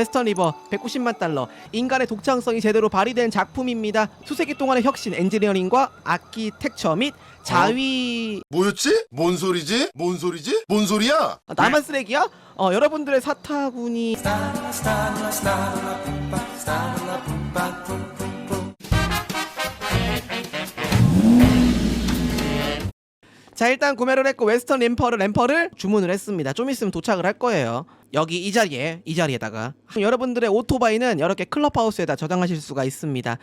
웨스턴 리버 190만 달러 인간의 독창성이 제대로 발휘된 작품입니다 수세기 동안의 혁신 엔지니어링과 아키텍처 및 자위 뭐였지? 뭔 소리지? 뭔 소리지? 뭔 소리야? 아, 나만 쓰레기야? 어, 여러분들의 사타구니 자 일단 구매를 했고 웨스턴 램퍼를 램퍼를 주문을 했습니다. 좀 있으면 도착을 할 거예요. 여기 이 자리에 이 자리에다가. 여러분들의 오토바이는 이렇게 클럽하우스에다 저장하실 수가 있습니다.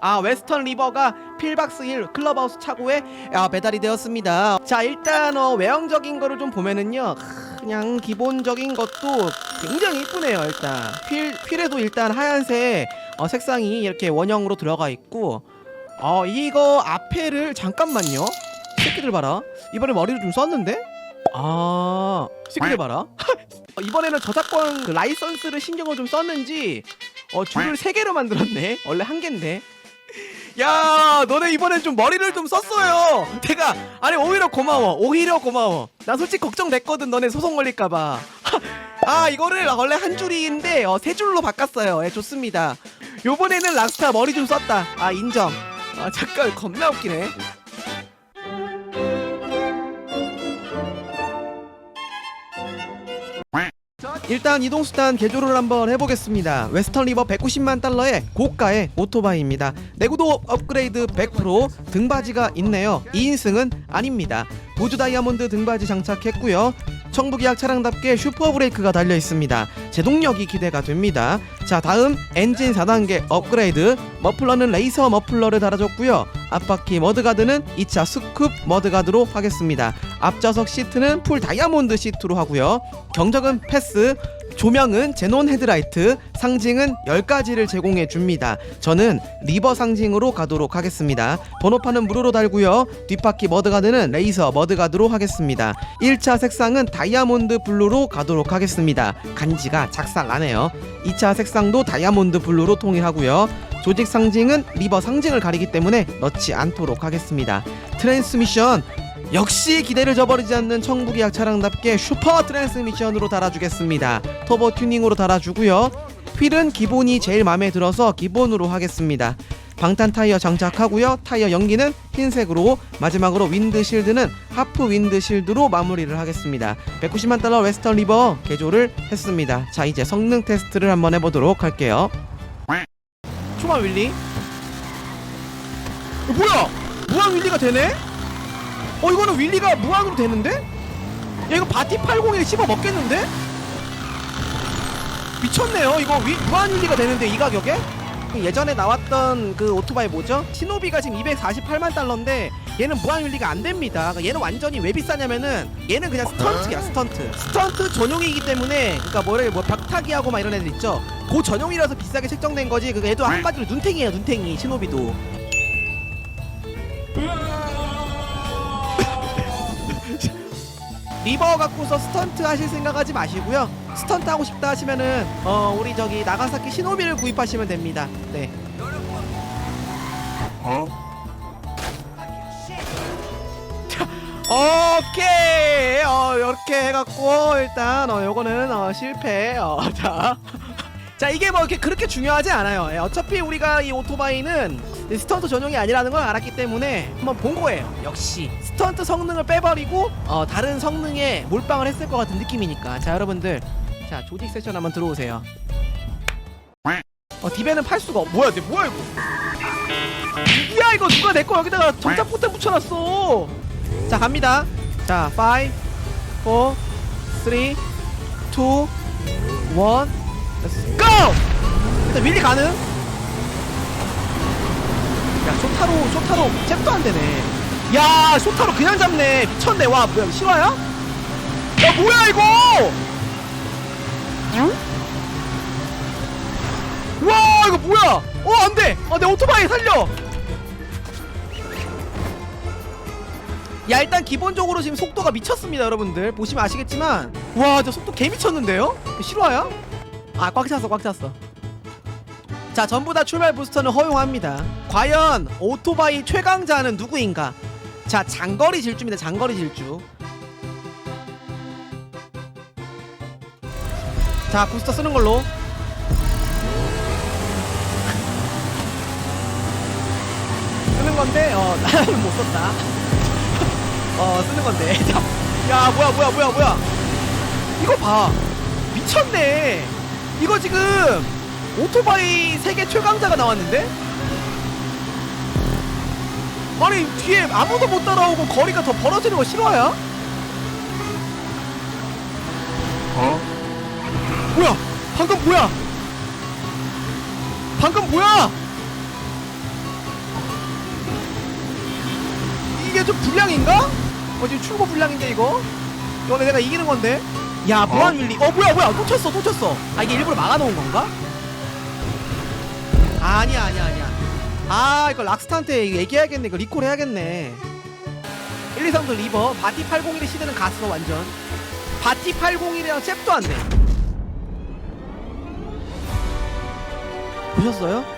아 웨스턴 리버가 필박스 힐 클럽하우스 차고에 아, 배달이 되었습니다. 자 일단 어, 외형적인 거를 좀 보면은요 크, 그냥 기본적인 것도 굉장히 이쁘네요 일단. 필, 필에도 일단 하얀색 어, 색상이 이렇게 원형으로 들어가 있고 어 이거 앞에를 잠깐만요 새끼들 봐라. 이번에 머리를 좀 썼는데? 아 새끼들 봐라. 어, 이번에는 저작권 그 라이선스를 신경을 좀 썼는지 어 줄을 세 개로 만들었네. 원래 한 개인데. 야 너네 이번엔 좀 머리를 좀 썼어요. 내가 아니 오히려 고마워. 오히려 고마워. 나 솔직히 걱정됐거든 너네 소송 걸릴까봐. 아 이거를 원래 한 줄인데 어, 세 줄로 바꿨어요. 예 좋습니다. 요번에는 락스타 머리 좀 썼다. 아 인정. 아 잠깐 겁나 웃기네 일단 이동수단 개조를 한번 해보겠습니다 웨스턴 리버 190만 달러의 고가의 오토바이입니다 내구도 업그레이드 100% 등받이가 있네요 2인승은 아닙니다 보조 다이아몬드 등받이 장착했고요 청부기약 차량답게 슈퍼 브레이크가 달려 있습니다. 제동력이 기대가 됩니다. 자, 다음 엔진 4단계 업그레이드. 머플러는 레이서 머플러를 달아줬고요. 앞바퀴 머드가드는 2차 스쿱 머드가드로 하겠습니다. 앞좌석 시트는 풀 다이아몬드 시트로 하고요. 경적은 패스. 조명은 제논 헤드라이트, 상징은 10가지를 제공해 줍니다. 저는 리버 상징으로 가도록 하겠습니다. 번호판은 무료로 달고요. 뒷바퀴 머드가드는 레이서 머드가드로 하겠습니다. 1차 색상은 다이아몬드 블루로 가도록 하겠습니다. 간지가 작살 나네요. 2차 색상도 다이아몬드 블루로 통일하고요. 조직 상징은 리버 상징을 가리기 때문에 넣지 않도록 하겠습니다. 트랜스미션 역시 기대를 저버리지 않는 청부기약 차량답게 슈퍼 트랜스미션으로 달아주겠습니다. 터보 튜닝으로 달아주고요. 휠은 기본이 제일 마음에 들어서 기본으로 하겠습니다. 방탄 타이어 장착하고요. 타이어 연기는 흰색으로 마지막으로 윈드 실드는 하프 윈드 실드로 마무리를 하겠습니다. 190만 달러 웨스턴 리버 개조를 했습니다. 자 이제 성능 테스트를 한번 해보도록 할게요. 초반 윌리? 어, 뭐야? 무한 윌리가 되네? 어 이거는 윌리가 무한으로 되는데? 야 이거 바티 801 씹어 먹겠는데? 미쳤네요 이거 위, 무한 윌리가 되는데 이 가격에? 예전에 나왔던 그 오토바이 뭐죠? 시노비가 지금 248만 달러인데 얘는 무한 윌리가 안 됩니다. 그러니까 얘는 완전히 왜 비싸냐면은 얘는 그냥 스턴트야 스턴트. 스턴트 전용이기 때문에 그러니까 뭐래 뭐 벽타기하고 막 이런 애들 있죠. 그 전용이라서 비싸게 책정된 거지. 그 얘도 한마디로 눈탱이에요 눈탱이 시노비도. 리버 갖고서 스턴트 하실 생각하지 마시고요. 스턴트 하고 싶다 하시면은 어 우리 저기 나가사키 시노비를 구입하시면 됩니다. 네. 오케이. 어 이렇게 해갖고 일단 어 요거는 어 실패. 어자. 자 이게 뭐 이렇게 그렇게 중요하지 않아요. 예, 어차피 우리가 이 오토바이는 이 스턴트 전용이 아니라는 걸 알았기 때문에 한번 본 거예요. 역시 스턴트 성능을 빼버리고 어 다른 성능에 몰빵을 했을 것 같은 느낌이니까. 자 여러분들. 자 조직 세션 한번 들어오세요. 어 디베는 팔 수가 없 뭐야 내 뭐야 이거? 야 이거 누가 내 거 여기다가 정착 포트 붙여놨어 자 갑니다. 자 5 4 3 2 1 Let's go! 일단 윌리 가능? 야 쇼타로 쇼타로 잽도 안 되네. 야 쇼타로 그냥 잡네. 미쳤네. 와 뭐야 실화야? 야 뭐야 이거? 와 이거 뭐야? 어 안돼. 어내 오토바이 살려 야 일단 기본적으로 지금 속도가 미쳤습니다 여러분들. 보시면 아시겠지만 와 저 속도 개 미쳤는데요? 실화야? 아 꽉 찼어 꽉 찼어. 자 전부 다 출발 부스터는 허용합니다. 과연 오토바이 최강자는 누구인가? 자 장거리 질주입니다 장거리 질주. 자 부스터 쓰는 걸로. 쓰는 건데 어 나는 못 썼다 어 쓰는 건데. 자, 야 뭐야 뭐야 뭐야 뭐야. 이거 봐. 미쳤네. 이거 지금 오토바이 세계 최강자가 나왔는데? 아니 뒤에 아무도 못 따라오고 거리가 더 벌어지는 거 실화야? 어? 뭐야? 방금 뭐야? 방금 뭐야? 이게 좀 불량인가? 어 지금 출고 불량인데 이거? 이거 내가 이기는 건데? 야 무한 윌리. 어 뭐야 뭐야. 또 쳤어 또 쳤어. 아 이게 일부러 막아놓은 건가? 아니야 아니야 아니야. 아 이거 락스타한테 얘기해야겠네. 이거 리콜 해야겠네. 1, 2, 3도 리버. 바티 801의 시대는 갔어 완전. 바티 801이랑 잽도 안돼. 보셨어요?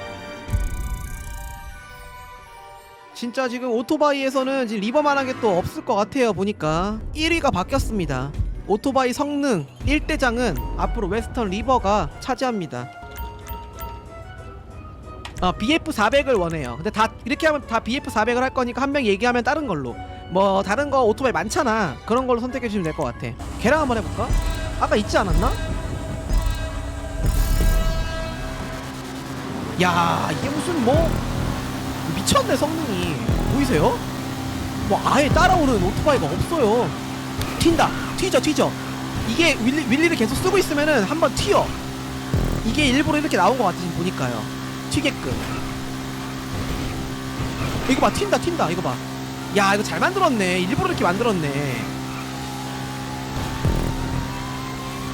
진짜 지금 오토바이에서는 지금 리버만한 게 또 없을 것 같아요 보니까. 1위가 바뀌었습니다. 오토바이 성능 1대장은 앞으로 웨스턴 리버가 차지합니다. 어, BF400을 원해요. 근데 다 이렇게 하면 다 BF400을 할 거니까 한 명 얘기하면 다른 걸로. 뭐 다른 거 오토바이 많잖아. 그런 걸로 선택해 주시면 될 것 같아. 걔랑 한번 해볼까? 아까 있지 않았나? 야 이게 무슨 뭐 미쳤네 성능이 보이세요? 뭐 아예 따라오는 오토바이가 없어요. 튄다. 튀죠 튀죠. 이게 윌리, 윌리를 계속 쓰고 있으면은 한번 튀어. 이게 일부러 이렇게 나온 것 같아 지금 보니까요. 튀게끔. 이거 봐 튄다 튄다 이거 봐야 이거 잘 만들었네. 일부러 이렇게 만들었네.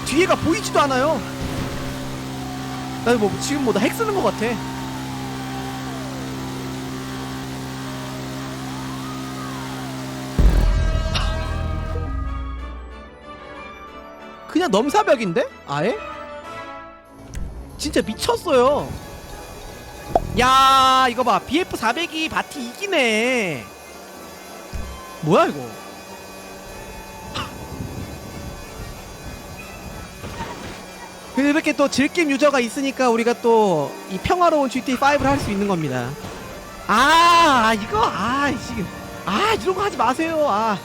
뒤에가 보이지도 않아요. 나 뭐 지금 뭐 나 핵 쓰는 것 같아 그냥 넘사벽인데? 아예? 진짜 미쳤어요. 야 이거 봐 BF 400이 바티 이기네. 뭐야 이거? 이렇게 또 즐김 유저가 있으니까 우리가 또 이 평화로운 GTA5를 할 수 있는 겁니다. 아 이거 아 지금 아 이런 거 하지 마세요. 아.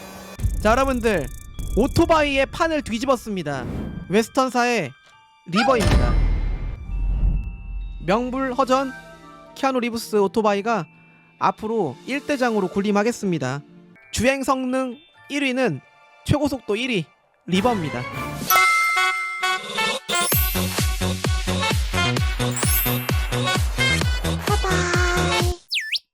자 여러분들 오토바이의 판을 뒤집었습니다. 웨스턴사의 리버입니다. 명불 허전 키아누 리브스 오토바이가 앞으로 1대장으로 군림하겠습니다. 주행 성능 1위는 최고 속도 1위 리버입니다.